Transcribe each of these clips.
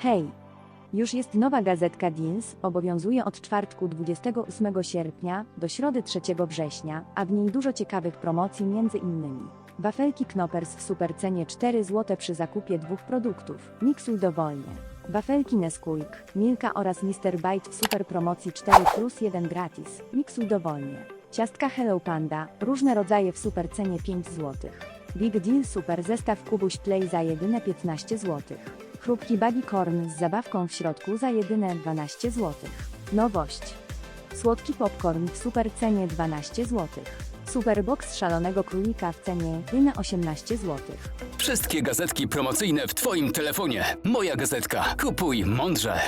Hej! Już jest nowa gazetka Deals, obowiązuje od czwartku 28 sierpnia do środy 3 września, a w niej dużo ciekawych promocji między innymi. Wafelki Knoppers w supercenie 4 zł przy zakupie dwóch produktów. Miksuj dowolnie. Wafelki Nesquik, Milka oraz Mr. Bite w super promocji 4 plus 1 gratis. Miksuj dowolnie. Ciastka Hello Panda, różne rodzaje w supercenie 5 zł. Big Deal Super zestaw Kubuś Play za jedyne 15 zł. Chrupki Buddy Corn z zabawką w środku za jedyne 12 zł. Nowość. Słodki popcorn w super cenie 12 zł. Superbox szalonego królika w cenie jedyne 18 zł. Wszystkie gazetki promocyjne w Twoim telefonie. Moja gazetka. Kupuj mądrze.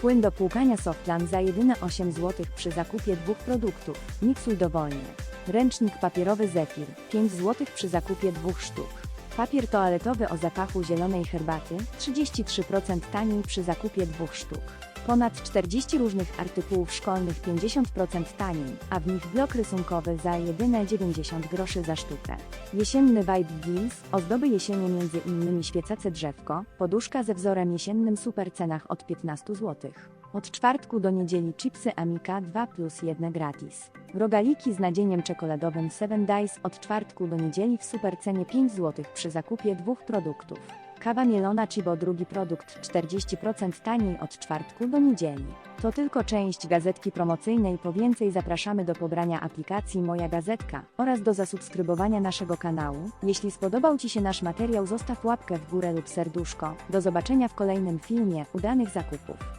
Płyn do płukania Softland za jedyne 8 zł przy zakupie dwóch produktów. Miksuj dowolnie. Ręcznik papierowy Zephyr 5 zł przy zakupie dwóch sztuk. Papier toaletowy o zapachu zielonej herbaty 33% taniej przy zakupie dwóch sztuk. Ponad 40 różnych artykułów szkolnych 50% taniej, a w nich blok rysunkowy za jedyne 90 groszy za sztukę. Jesienny Vibe Deals, ozdoby jesienie między innymi świecace drzewko, poduszka ze wzorem jesiennym super cenach od 15 zł. Od czwartku do niedzieli chipsy Amika 2 plus 1 gratis. Rogaliki z nadzieniem czekoladowym 7 Days od czwartku do niedzieli w super cenie 5 zł przy zakupie dwóch produktów. Kawa mielona Chibo drugi produkt 40% taniej od czwartku do niedzieli. To tylko część gazetki promocyjnej, po więcej zapraszamy do pobrania aplikacji Moja Gazetka oraz do zasubskrybowania naszego kanału. Jeśli spodobał Ci się nasz materiał zostaw łapkę w górę lub serduszko. Do zobaczenia w kolejnym filmie, udanych zakupów.